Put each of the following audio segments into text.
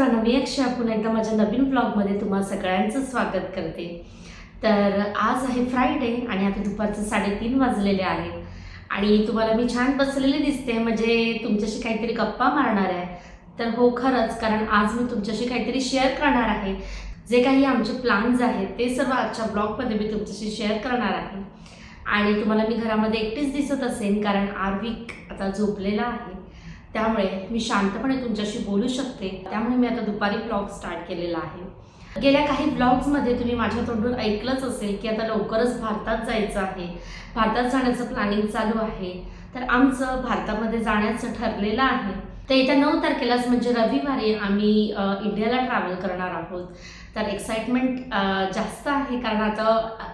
नमस्कार सर्वांना मी अक्षय पुन्हा एकदा माझ्या नवीन ब्लॉगमध्ये तुम्हा सगळ्यांचं स्वागत करते. तर आज आहे फ्रायडे आणि आता दुपारचं साडेतीन वाजलेले आहेत आणि तुम्हाला मी छान बसलेली दिसते म्हणजे तुमच्याशी काहीतरी गप्पा मारणार आहे. तर हो खरंच कारण आज मी तुमच्याशी काहीतरी शेअर करणार आहे. जे काही आमचे प्लान्स आहेत ते सर्व आजच्या ब्लॉगमध्ये मी तुमच्याशी शेअर करणार आहे. आणि तुम्हाला मी घरामध्ये एकटीच दिसत असेन कारण आर्विक आता झोपलेला आहे. त्यामुळे मी शांतपणे तुमच्याशी बोलू शकते. त्यामुळे मी आता दुपारी ब्लॉग स्टार्ट केलेला आहे. गेल्या काही ब्लॉग्समध्ये तुम्ही माझ्या तोंडून ऐकलंच असेल की आता लवकरच भारतात जायचं आहे. भारतात जाण्याचं प्लॅनिंग चालू आहे. तर आमचं भारतामध्ये जाण्याचं ठरलेलं आहे. तर येत्या नऊ तारखेलाच म्हणजे रविवारी आम्ही इंडियाला ट्रॅव्हल करणार आहोत. तर एक्साइटमेंट जास्त आहे कारण आता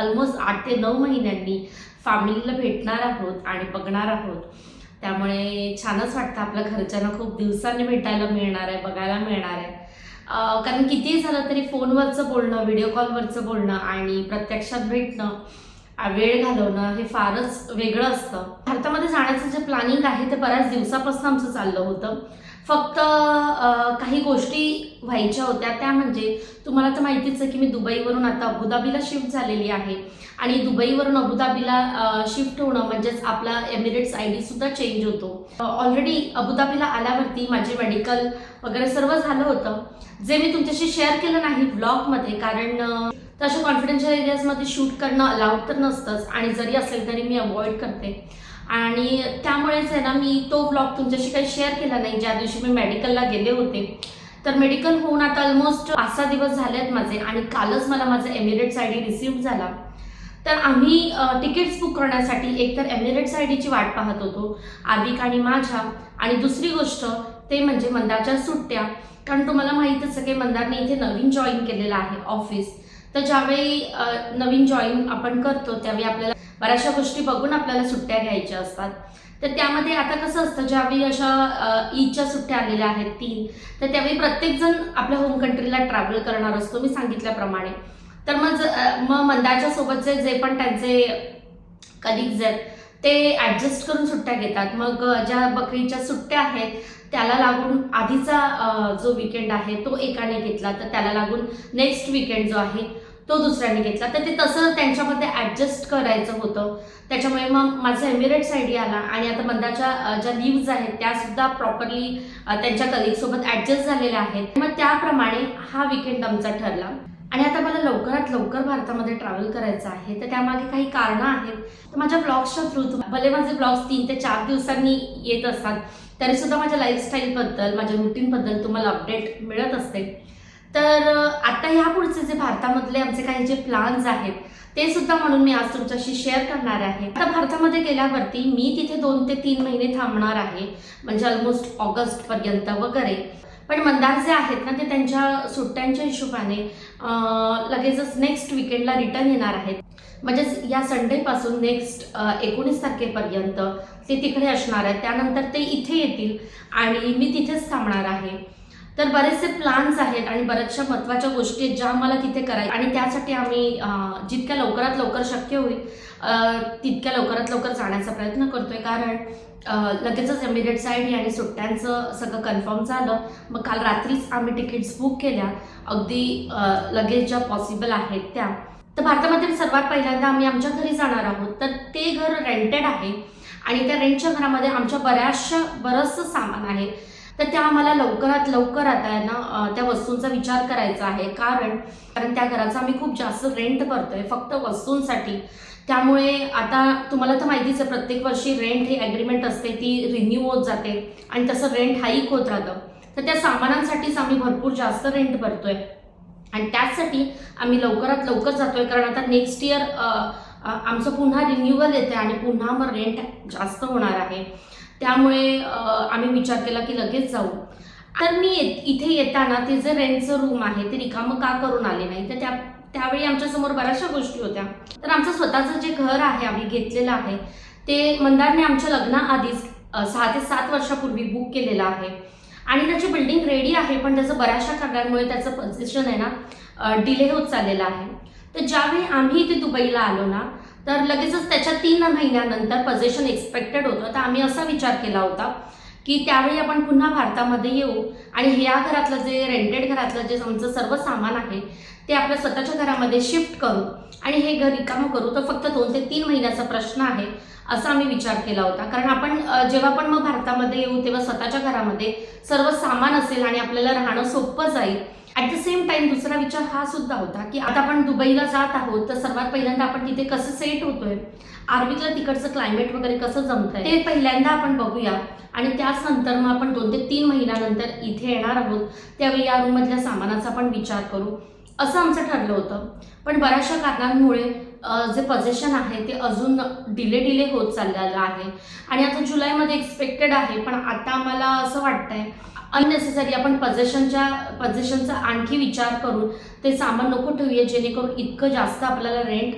ऑलमोस्ट आठ ते नऊ महिन्यांनी फॅमिलीला भेटणार आहोत आणि बघणार आहोत. त्यामुळे छानच वाटतं आपल्या घरच्यांना. खूप दिवसांनी भेटायला मिळणार आहे बघायला मिळणार आहे. कारण कितीही झालं तरी फोनवरचं बोलणं व्हिडिओ कॉलवरचं बोलणं आणि प्रत्यक्षात भेटणं वेळ घालवणं हे फारच वेगळं असतं. भारतामध्ये जाण्याचं जे प्लॅनिंग आहे ते बऱ्याच दिवसापासून आमचं चाललं होतं. फक्त काही गोष्टी व्हायच्या होत्या. त्या म्हणजे तुम्हाला तर माहितीच आहे की मी दुबईवरून आता अबुधाबीला शिफ्ट झालेली आहे. आणि दुबईवरून अबुधाबीला शिफ्ट होणं म्हणजेच आपला एमिरेट्स आय डी सुद्धा चेंज होतो. ऑलरेडी अबुधाबीला आल्यावरती माझे मेडिकल वगैरे सर्व झालं होतं. जे मी तुमच्याशी शेअर केलं नाही ब्लॉगमध्ये कारण तर तशा कॉन्फिडेन्शियल एरियाजमध्ये शूट करणं अलाउड तर नसतंच. आणि जरी असेल तरी मी अवॉइड करते. आणि त्यामुळेच आहे ना मी तो ब्लॉग तुमच्याशी काही शेअर केला नाही. ज्या दिवशी मी मेडिकलला गेले होते. तर मेडिकल होऊन आता ऑलमोस्ट पाच सहा दिवस झाले आहेत माझे. आणि कालच मला माझा एमिरेट्स आय डी रिसिव्ह झाला. तर आम्ही तिकीट्स बुक करण्यासाठी एकतर एमिरेट्स आय डीची वाट पाहत होतो आर्विक आणि माझ्या. आणि दुसरी गोष्ट ते म्हणजे मंदारच्या सुट्ट्या. कारण तुम्हाला माहीतच आहे की मंदारने इथे नवीन जॉईन केलेलं आहे ऑफिस तर ज्यावेळी नवीन जॉईन आपण करतो त्यावेळी आपल्याला बऱ्याचशा गोष्टी बघून आपल्याला सुट्ट्या घ्यायच्या असतात. तर त्यामध्ये आता कसं असतं ज्यावेळी अशा ईदच्या सुट्ट्या आलेल्या आहेत तीन तर त्यावेळी प्रत्येकजण आपल्या होम कंट्रीला ट्रॅव्हल करणार असतो मी सांगितल्याप्रमाणे. तर मग ज- मग मंदाच्या सोबतचे जे पण त्यांचे कलिग्ज आहेत ते ॲडजस्ट करून सुट्ट्या घेतात. मग ज्या बकरीच्या सुट्ट्या आहेत त्याला लागून आधीचा जो विकेंड आहे तो एकाने घेतला तर त्याला लागून नेक्स्ट विकेंड जो आहे तो दुसऱ्याने घेतला. तर ते तसं त्यांच्यामध्ये ॲडजस्ट करायचं होतं. त्याच्यामुळे मग माझा एमिरेट्स आयडी आला आणि आता मंदाच्या ज्या लिव्ज आहेत त्या सुद्धा प्रॉपरली त्यांच्या कलिगसोबत ॲडजस्ट झालेल्या आहेत. मग त्याप्रमाणे हा विकेंड आमचा ठरला. आणि आता मला लवकरात लवकर भारतामध्ये ट्रॅव्हल करायचं आहे. तर त्यामागे काही कारणं आहेत. तर माझ्या ब्लॉग्सच्या थ्रू भले माझे ब्लॉग्स तीन ते चार दिवसांनी येत असतात तरी सुद्धा माझ्या लाईफस्टाईलबद्दल माझ्या रुटीनबद्दल तुम्हाला अपडेट मिळत असते. तर आता ह्या पुढचे जे भारतामधले आमचे काही जे प्लान्स आहेत ते सुद्धा म्हणून मी आज तुमच्याशी शेअर करणार आहे. आता भारतामध्ये गेल्यावरती मी तिथे दोन ते तीन महिने थांबणार आहे म्हणजे ऑलमोस्ट ऑगस्ट पर्यंत वगैरे. पण मंदार जे आहेत ना ते त्यांच्या सुट्ट्यांच्या हिशोबाने लगेचच नेक्स्ट विकेंडला रिटर्न येणार आहेत. म्हणजेच या संडेपासून नेक्स्ट एकोणीस तारखेपर्यंत ते तिकडे असणार आहेत. त्यानंतर ते इथे येतील आणि मी तिथेच थांबणार आहे. तर बरेचसे प्लान्स आहेत आणि बऱ्याचशा महत्त्वाच्या गोष्टी आहेत ज्या आम्हाला तिथे करायच्या. आणि त्यासाठी आम्ही जितक्या लवकरात लवकर शक्य होईल तितक्या लवकरात लवकर जाण्याचा प्रयत्न करतोय. कारण लगेचच एमिरेट्स आय डी आणि सुट्ट्यांचं सगळं कन्फर्म झालं. मग काल रात्रीच आम्ही तिकीट्स बुक केल्या. अगदी लगेच ज्या पॉसिबल आहेत त्या. तर भारतामध्ये सर्वात पहिल्यांदा आम्ही आमच्या घरी जाणार आहोत. तर ते घर रेंटेड आहे. आणि त्या रेंटच्या घरामध्ये आमच्या बऱ्याचशा बरंचसं सामान आहे. तर त्या आम्हाला लवकरात लवकर आता आहे ना त्या वस्तूंचा विचार करायचा आहे. कारण कारण त्या घराचा आम्ही खूप जास्त रेंट भरतोय फक्त वस्तूंसाठी. त्यामुळे आता तुम्हाला तर माहितीच आहे प्रत्येक वर्षी रेंट ही ॲग्रीमेंट असते ती रिन्यू होत जाते. आणि तसं रेंट हाईक होत राहतं. तर त्या सामानांसाठीच आम्ही भरपूर जास्त रेंट भरतोय. आणि त्याचसाठी आम्ही लवकरात लवकर जातोय. कारण आता नेक्स्ट इयर आमचं पुन्हा रिन्युअल येते आणि पुन्हा मग रेंट जास्त होणार आहे. त्यामुळे आम्ही विचार केला की लगेच जाऊ. तर मी येत- इथे येताना ते जे रेंटचं रूम आहे ते रिकामं का करून आले नाही? तर त्या त्यावेळी आमच्यासमोर बऱ्याचशा गोष्टी होत्या. तर आमचं स्वतःचं जे घर आहे आम्ही घेतलेलं आहे ते मंदारने आमच्या लग्नाआधीच सहा ते सात वर्षापूर्वी बुक केलेलं आहे. आणि त्याची बिल्डिंग रेडी आहे पण त्याचं बऱ्याचशा कारणांमुळे त्याचं पोझिशन आहे ना डिले होत चाललेलं आहे. तर ज्यावेळी आम्ही इथे दुबईला आलो ना तर लगेचच त्याच्या तीन महिन्यानंतर पोझिशन एक्सपेक्टेड होतं. तर आम्ही असा विचार केला होता की त्यावेळी आपण पुन्हा भारतामध्ये येऊ आणि ह्या घरातलं जे रेंटेड घरातलं जे आमचं सर्व सामान आहे ते आपल्या स्वतःच्या घरामध्ये शिफ्ट करू आणि हे घर रिकामं करू. तर फक्त दोन ते तीन महिन्याचा प्रश्न आहे असा आम्ही विचार केला होता. कारण आपण जेव्हा पण मग भारतामध्ये येऊ तेव्हा स्वतःच्या घरामध्ये सर्व सामान असेल आणि आपल्याला राहणं सोपं जाईल ॲट द सेम टाइम दुसरा विचार हा सुद्धा होता की आता आपण दुबईला जात आहोत तर सर्वात पहिल्यांदा आपण तिथे कसं सेट होतोय? आर्मीतलं तिकडचं क्लायमेट वगैरे कसं जमतंय? ते पहिल्यांदा आपण बघूया. आणि त्याच नंतर मग आपण दोन ते तीन महिन्यानंतर इथे येणार आहोत. त्यावेळी या रूममधल्या सामानाचा पण विचार करू. असं आमचं ठरलं होतं. पण बऱ्याचशा कारणांमुळे जे पजेशन आहे ते अजून डिले डिले होत चाललेलं आहे. आणि आता जुलैमध्ये एक्सपेक्टेड आहे पण आता मला असं वाटतंय अननेसेसरी आपण पजेशनच्या पजेशनचा आणखी विचार करून ते सामान नको ठेवूया जेणेकरून इतकं जास्त आपल्याला रेंट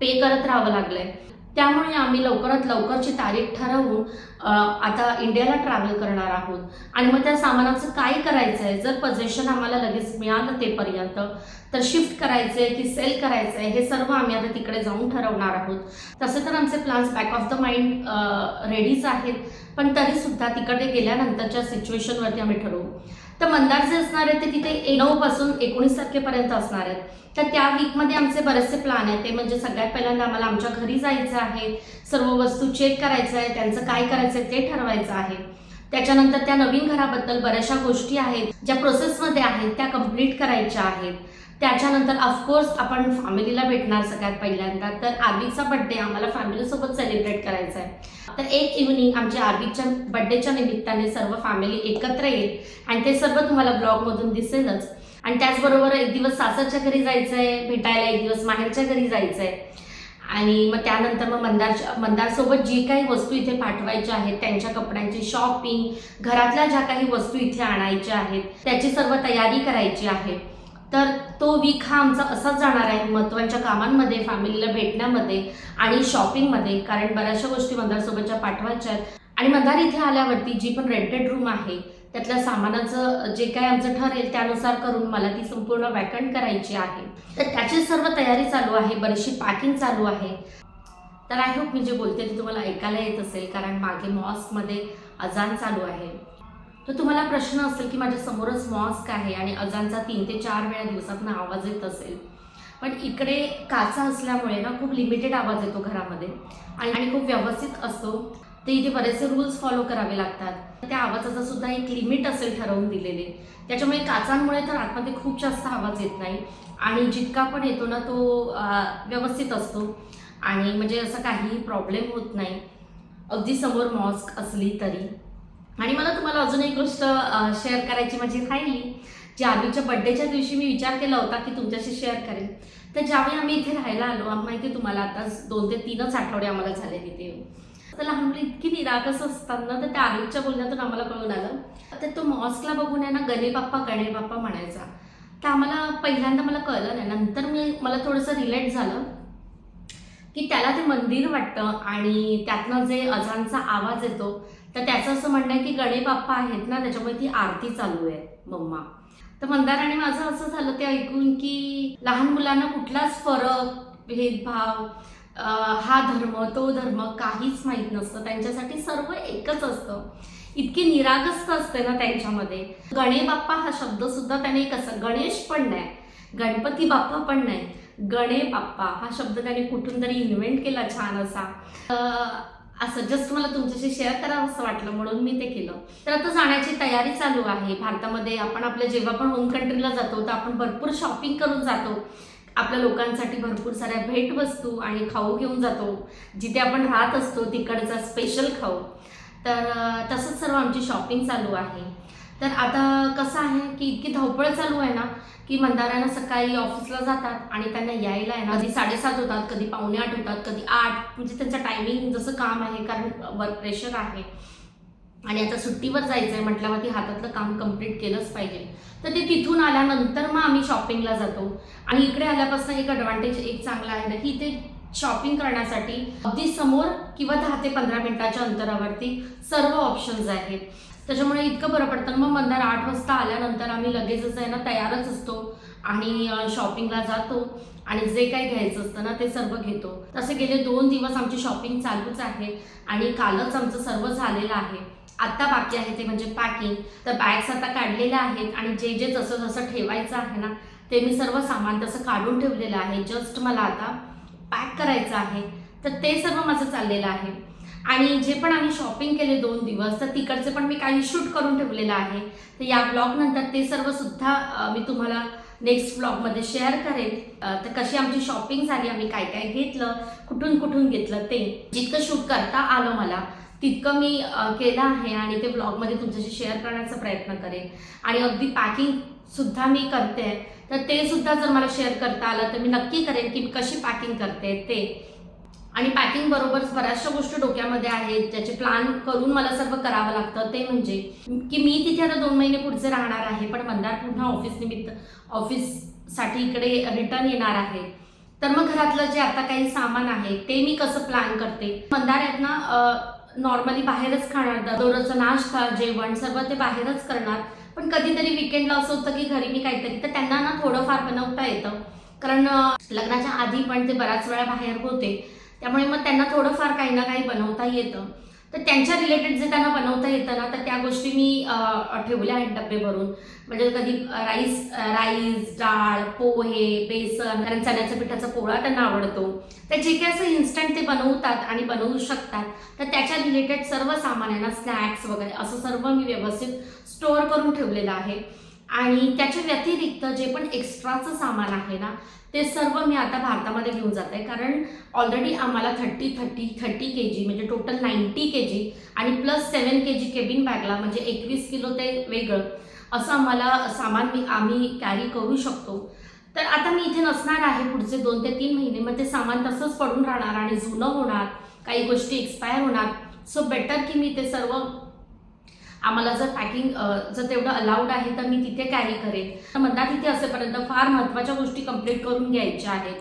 पे करत राहावं लागलंय. त्यामुळे आम्ही लवकरात लवकरची तारीख ठरवून आता इंडियाला ट्रॅव्हल करणार आहोत. आणि मग त्या सामानाचं काय करायचं आहे जर पजेशन आम्हाला लगेच मिळालं तेपर्यंत तर शिफ्ट करायचं आहे की सेल करायचं आहे हे सर्व आम्ही आता तिकडे जाऊन ठरवणार आहोत. तसे तर आमचे plans back of the mind रेडीच आहेत. पण तरीसुद्धा तिकडे गेल्यानंतरच्या सिच्युएशनवरती आम्ही ठरवू. तर मंदार जे असणार आहेत ते तिथे नऊ पासून एकोणीस तारखेपर्यंत असणार आहेत. तर त्या वीकमध्ये आमचे बरेचसे प्लान आहेत. ते म्हणजे सगळ्यात पहिल्यांदा आम्हाला आमच्या घरी जायचं आहे. सर्व वस्तू चेक करायचं आहे. त्यांचं काय करायचं आहे ते ठरवायचं आहे. त्याच्यानंतर त्या नवीन घराबद्दल बऱ्याचशा गोष्टी आहेत ज्या प्रोसेसमध्ये आहेत त्या कंप्लीट करायच्या आहेत. त्याच्यानंतर ऑफकोर्स आपण फॅमिलीला भेटणार सगळ्यात पहिल्यांदा. तर आर्विकचा बड्डे आम्हाला फॅमिलीसोबत सेलिब्रेट करायचा आहे तर एक इव्हनिंग आमच्या आर्विकच्या बड्डेच्या निमित्ताने सर्व फॅमिली एकत्र येईल. आणि ते सर्व तुम्हाला ब्लॉगमधून दिसेलच. आणि त्याचबरोबर एक दिवस सासरच्या घरी जायचं आहे भेटायला एक दिवस माहेरच्या घरी जायचं आहे आणि मग त्यानंतर मग मंदार मंदारसोबत जी काही वस्तू इथे पाठवायच्या आहेत त्यांच्या कपड्यांची शॉपिंग घरातल्या ज्या काही वस्तू इथे आणायच्या आहेत त्याची सर्व तयारी करायची आहे. तर तो वीक हा आमचा असाच जाणार आहे महत्त्वाच्या कामांमध्ये फॅमिलीला भेटण्यामध्ये आणि शॉपिंगमध्ये कारण बऱ्याचशा गोष्टी मंदारसोबतच्या पाठवायच्या आहेत. आणि मंदार इथे आल्यावरती जी पण रेंटेड रूम आहे त्यातल्या सामानाचं जे काय आमचं ठरेल त्यानुसार करून मला ती संपूर्ण वॅकंट करायची आहे. तर त्याची सर्व तयारी चालू आहे बरीचशी पॅकिंग चालू आहे. तर आय होप मी जे बोलते ते तुम्हाला ऐकायला येत असेल कारण मागे मॉस्कमध्ये अजान चालू आहे. तर तुम्हाला प्रश्न असेल की माझ्या समोरच मॉस्क आहे आणि अजानचा तीन ते चार वेळा दिवसातनं आवाज येत असेल. पण इकडे काचा असल्यामुळे ना खूप लिमिटेड आवाज येतो घरामध्ये आणि आणि खूप व्यवस्थित असतो. ते इथे बरेचसे रूल्स फॉलो करावे लागतात. त्या आवाजाचा सुद्धा एक लिमिट असेल ठरवून दिलेले. त्याच्यामुळे काचांमुळे तर आतमध्ये खूप जास्त आवाज येत नाही. आणि जितका पण येतो ना तो व्यवस्थित असतो. आणि म्हणजे असं काहीही प्रॉब्लेम होत नाही. अगदी समोर मॉस्क असली तरी. आणि मला तुम्हाला अजून एक गोष्ट शेअर करायची माझी राहिली. जी आधीच्या बड्डेच्या दिवशी मी विचार केला होता की तुमच्याशी शेअर करेन. तर ज्यावेळी आम्ही इथे राहायला आलो आम्ही माहिती आहे तुम्हाला आता दोन ते तीनच आठवडे आम्हाला झाले तिथे. तर लहान मुली इतकी निरागस असतात ना तर त्या आलूच्या बोलण्यातून आम्हाला कळून आलं. तर तो मॉस्कला बघून आहे ना गणे बाप्पा गणे बाप्पा म्हणायचा. तर आम्हाला पहिल्यांदा मला कळलं नाही. नंतर मी मला थोडंसं रिलेट झालं. की त्याला ते मंदिर वाटतं आणि त्यातनं जे अजानचा आवाज येतो तर त्याचं असं म्हणणं आहे की गणे बाप्पा आहेत ना त्याच्यामुळे ती आरती चालू आहे मम्मा. तर मंदार आणि माझं असं झालं ते ऐकून की लहान मुलांना कुठलाच फरक भेदभाव हा धर्म तो धर्म काहीच माहीत नसतं. त्यांच्यासाठी सर्व एकच असतं. इतकी निरागस्त असते ना त्यांच्यामध्ये. गणे बाप्पा हा शब्द सुद्धा त्याने एक असं गणेश पण नाही गणपती बाप्पा पण नाही. गणे बाप्पा हा शब्द त्याने कुठून तरी इन्व्हेंट केला छान असा. असं जस्ट मला तुमच्याशी शेअर करावं असं वाटलं म्हणून मी ते केलं. तर आता जाण्याची तयारी चालू आहे. भारतामध्ये आपण आपल्या जेव्हा पण होम कंट्रीला जातो तर आपण भरपूर शॉपिंग करून जातो. आपल्या लोकांसाठी भरपूर साऱ्या भेटवस्तू आणि खाऊ घेऊन जातो. जिथे आपण राहत असतो तिकडचा स्पेशल खाऊ. तर तसंच सर्व आमची शॉपिंग चालू आहे. तर आता कसं आहे की इतकी धावपळ चालू आहे ना की मंदारानं सकाळी ऑफिसला जातात आणि त्यांना यायला आहे ना कधी साडेसात होतात कधी पावणे आठ होतात कधी आठ म्हणजे त्यांचं टायमिंग जसं काम आहे कारण वर्क प्रेशर आहे. आणि आता सुट्टीवर जायचं आहे म्हटल्यावरती हातातलं काम कंप्लीट केलंच पाहिजे. तर ते तिथून आल्यानंतर मग आम्ही शॉपिंगला जातो. आणि इकडे आल्यापासून एक ॲडव्हान्टेज एक चांगला आहे ना की इथे शॉपिंग करण्यासाठी अगदी समोर किंवा दहा ते पंधरा मिनिटाच्या अंतरावरती सर्व ऑप्शन्स आहेत. त्याच्यामुळे इतकं बरं पडतं. मग मंदार आठ वाजता आल्यानंतर आम्ही लगेचच आहे ना तयारच असतो. आणि शॉपिंगला जातो. आणि जे काही घ्यायचं असतं ना ते सर्व घेतो. तसे गेले दोन दिवस आमची शॉपिंग चालूच आहे. आणि कालच आमचं सर्व झालेलं आहे. आत्ता बाकी आहे ते म्हणजे पॅकिंग तर बॅग्स आता काढलेल्या आहेत. आणि जे जे जसं जसं ठेवायचं आहे ना ते मी सर्व सामान तसं काढून ठेवलेलं आहे. जस्ट मला आता पॅक करायचं आहे. तर ते सर्व माझं चाललेलं आहे. आणि जे पण आम्ही शॉपिंग केले दोन दिवस तर तिकडचे पण मी काही शूट करून ठेवलेलं आहे. तर या ब्लॉग नंतर ते सर्व सुद्धा मी तुम्हाला नेक्स्ट ब्लॉगमध्ये शेअर करेन. तर कशी आमची शॉपिंग झाली आम्ही काय काय घेतलं कुठून कुठून घेतलं ते. जितकं शूट करता आलं मला तितकं मी केलं आहे आणि ते ब्लॉगमध्ये तुमच्याशी शेअर करण्याचा प्रयत्न करेन. आणि अगदी पॅकिंग सुद्धा मी करते. तर ते सुद्धा जर मला शेअर करता आलं तर मी नक्की करेन की मी कशी पॅकिंग करते ते. आणि पॅकिंग बरोबरच बऱ्याचशा गोष्टी डोक्यामध्ये आहेत ज्याचे प्लॅन करून मला सर्व करावं लागतं ते म्हणजे की मी तिथे आता दोन महिने पुढचे राहणार आहे पण मंदार पुन्हा ऑफिस निमित्त ऑफिससाठी इकडे रिटर्न येणार आहे. तर मग घरातलं जे आता काही सामान आहे ते मी कसं प्लॅन करते? मंदार आहेत ना नॉर्मली बाहेरच खाणार दररोजचा नाश्ता जेवण सर्व ते बाहेरच करणार. पण कधीतरी विकेंडला असं होतं की घरी मी काहीतरी तर त्यांना ना थोडंफार बनवता येतं. कारण लग्नाच्या आधी पण ते बऱ्याच वेळा बाहेर होते. त्यामुळे मग त्यांना थोडंफार काही ना काही बनवता येतं. तर त्यांच्या रिलेटेड जे त्यांना बनवता येतं ना तर त्या गोष्टी मी ठेवल्या आहेत डबे भरून म्हणजे कधी राईस राईस डाळ पोहे बेसन कारण चण्याच्या पिठाचा पोळा त्यांना आवडतो. तर जे काही असं इन्स्टंट ते बनवतात आणि बनवू शकतात तर त्याच्या रिलेटेड सर्व सामान आहे ना स्नॅक्स वगैरे असं सर्व मी व्यवस्थित स्टोअर करून ठेवलेलं आहे. आणि त्याच्या व्यतिरिक्त जे पण एक्स्ट्राचं सामान आहे ना ते सर्व मी आता भारतामध्ये घेऊन जात. आहे कारण ऑलरेडी आम्हाला thirty thirty thirty K G म्हणजे टोटल नाईन्टी के जी आणि प्लस सेवन के जी केबिन बॅगला म्हणजे एकवीस किलो ते वेगळं असं आम्हाला सामान मी आम्ही कॅरी करू शकतो. तर आता मी इथे नसणार आहे पुढचे दोन ते तीन महिने मग ते सामान तसंच पडून राहणार आणि जुनं होणार काही गोष्टी एक्सपायर होणार. सो बेटर की मी ते सर्व आम्हाला जर पॅकिंग जर तेवढं अलाउड आहे तर मी तिथे कॅरी करेन. तर म्हणतात तिथे असेपर्यंत फार महत्त्वाच्या गोष्टी कंप्लीट करून घ्यायच्या आहेत.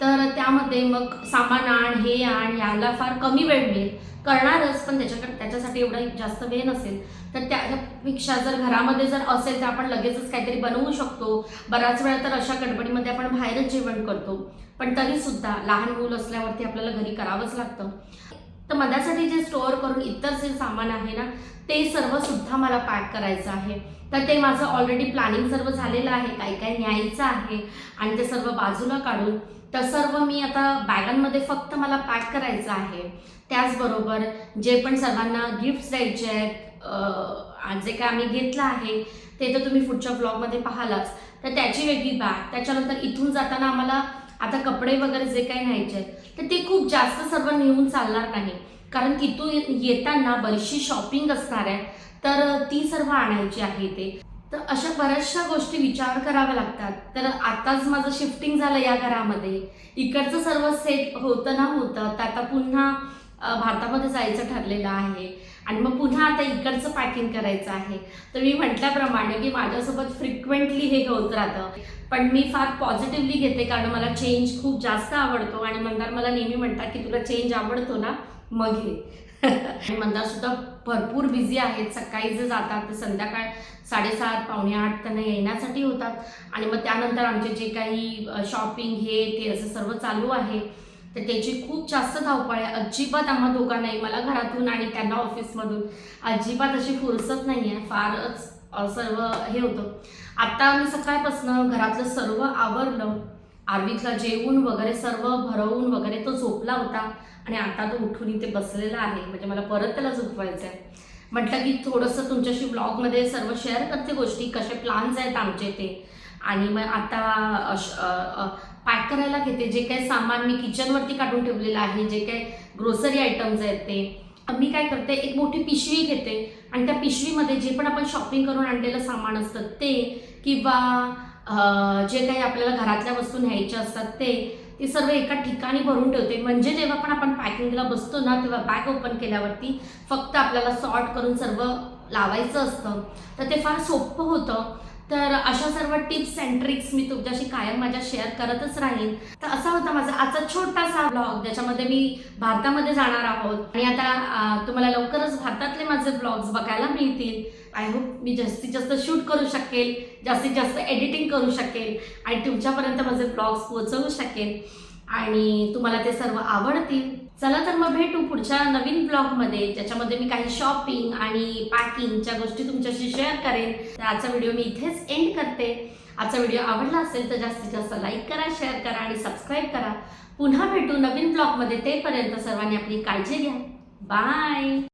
तर त्यामध्ये मग सामान आण हे आण याला फार कमी वेळ मिळेल. करणारच पण त्याच्याकडे त्याच्यासाठी एवढा जास्त वेळ नसेल. तर त्यापेक्षा जर घरामध्ये जर असेल तर आपण लगेचच काहीतरी बनवू शकतो. बऱ्याच वेळा तर अशा गडबडीमध्ये आपण बाहेरच जेवण करतो. पण तरीसुद्धा लहान मूल असल्यावरती आपल्याला घरी करावंच लागतं. तर मधासाठी जे स्टोअर करून इतर जे सामान आहे ना ते सर्व सुद्धा मला पॅक करायचं आहे. तर ते माझं ऑलरेडी प्लॅनिंग सर्व झालेलं आहे. काय काय न्यायचं आहे आणि ते सर्व बाजूला काढून तर सर्व मी आता बॅगांमध्ये फक्त मला पॅक करायचं आहे. त्याचबरोबर जे पण सर्वांना गिफ्ट्स द्यायचे आहेत जे काय आम्ही घेतलं आहे ते तर तुम्ही पुढच्या ब्लॉगमध्ये पाहालाच. तर त्याची वेगळी बॅग त्याच्यानंतर इथून जाताना आम्हाला आता कपडे वगैरे जे काही न्यायचे आहेत तर ते खूप जास्त सर्व नेऊन चालणार नाही. कारण तिथून येताना बरीचशी शॉपिंग असणार आहे तर ती सर्व आणायची आहे ते. तर अशा बऱ्याचशा गोष्टी विचार कराव्या लागतात. तर आताच माझं शिफ्टिंग झालं या घरामध्ये. इकडचं सर्व सेट होतं ना होतं तर आता पुन्हा भारतामध्ये जायचं ठरलेलं आहे. आणि मग पुन्हा आता इकडचं पॅकिंग करायचं आहे. तर मी म्हटल्याप्रमाणे की माझ्यासोबत फ्रिक्वेंटली हे होत राहतं. पण मी फार पॉझिटिव्हली घेते कारण मला चेंज खूप जास्त आवडतो आणि मंदार मला नेहमी म्हणतात की तुला चेंज आवडतो ना मग हे आणि मंदार सुद्धा भरपूर बिझी आहेत. सकाळी जे जातात ते संध्याकाळ साडेसात पावणे आठ त्यांना येण्यासाठी होतात. आणि मग त्यानंतर आमचे जे काही शॉपिंग हे ते असं सर्व चालू आहे. तर त्याची खूप जास्त धावपळ आहे. अजिबात आम्हा दोघांनाही मला घरातून आणि त्यांना ऑफिसमधून अजिबात अशी फुरसत नाही आहे. फारच सर्व हे होतं. आत्ता मी सकाळपासून घरातलं सर्व आवरलं. आरवीतला जेवून वगैरे सर्व भरवून वगैरे तो झोपला होता आणि आता तो उठून इथे बसलेला आहे. म्हणजे मला परत त्याला झोपवायचं आहे. म्हटलं की थोडंसं तुमच्याशी ब्लॉगमध्ये सर्व शेअर करते गोष्टी. कसे प्लान्स आहेत आमचे ते. आणि मग आता पॅक करायला घेते. जे काही सामान मी किचनवरती काढून ठेवलेलं आहे जे काही ग्रोसरी आयटम्स आहेत ते. मी काय करते एक मोठी पिशवी घेते. आणि त्या पिशवीमध्ये जे पण आपण शॉपिंग करून आणलेलं सामान असतं ते किंवा जे काही आपल्याला घरातल्या वस्तू न्यायच्या असतात ते ते सर्व एका ठिकाणी भरून ठेवते. म्हणजे जेव्हा पण आपण पॅकिंगला बसतो ना तेव्हा बॅग ओपन केल्यावरती फक्त आपल्याला सॉर्ट करून सर्व लावायचं असतं. तर ते फार सोपं होतं. तर अशा सर्व टिप्स अँड ट्रिक्स मी तुमच्याशी कायम माझ्या शेअर करतच राहीन. तर असा होता माझा आजचा छोटासा ब्लॉग ज्याच्यामध्ये मी भारतामध्ये जाणार आहोत. आणि आता तुम्हाला लवकरच भारतातले माझे ब्लॉग्स बघायला मिळतील. आय होप मी जास्तीत जास्त शूट करू शकेल जास्तीत जास्त एडिटिंग करू शकेल आणि तुमच्यापर्यंत माझे ब्लॉग्स पोहोचवू शकेल. आणि तुम्हाला ते सर्व आवडतील. चला तर मग भेटू पुढच्या नवीन ब्लॉगमध्ये ज्याच्यामध्ये मी काही शॉपिंग आणि पॅकिंगच्या गोष्टी तुमच्याशी शेअर करेन. तर आजचा व्हिडिओ मी इथेच एंड करते. आजचा व्हिडिओ आवडला असेल तर जास्तीत जास्त लाईक करा शेअर करा आणि सबस्क्राईब करा. पुन्हा भेटू नवीन ब्लॉगमध्ये तेपर्यंत सर्वांनी आपली काळजी घ्या. बाय